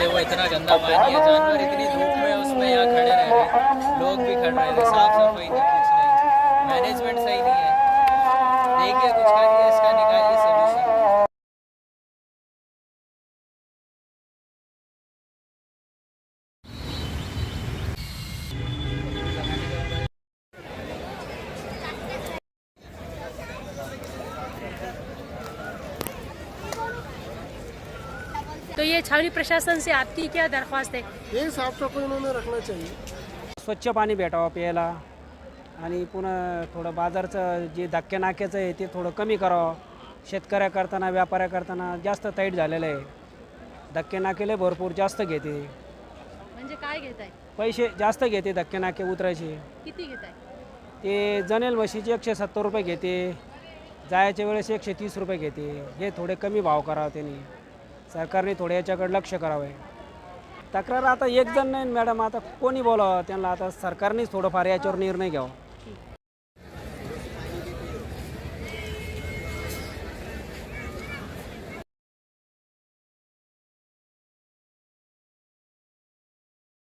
इतना गंदा पानी है जानवर इतनी धूप में उसमें यहाँ खड़े रह रहे हैं। लोग भी खड़े रहे हैं साफ सफाई नहीं कुछ नहीं। मैनेजमेंट सही नहीं है। देखिए कुछ करिए। तो ये छावनी प्रशासन से आपकी क्या दरख्वास्त है? यही साफ सफाई उन्होंने रखना चाहिए। स्वच्छ पाणी भेटावं प्यायला आणि पुन्हा थोडं बाजारचं जे धक्के नाक्याचं आहे ते थोडं कमी करावं. शेतकऱ्या करताना व्यापाऱ्या करताना जास्त टाईट झालेलं आहे. धक्के नाकेले भरपूर जास्त घेते. म्हणजे काय घेत आहे पैसे जास्त घेते धक्के नाके उतरायचे. किती घेत आहे ते जनेल म्हशीचे एकशे सत्तर रुपये घेते. जायच्या वेळेस एकशे तीस रुपये घेते. हे थोडे कमी भाव करावं त्यांनी. सरकारने थोडं याच्याकडे लक्ष करावे तक्रार आता एक जण नाही मॅडम आता कोणी बोलावं? त्यांना आता सरकारनेच थोडंफार याच्यावर निर्णय घ्यावा.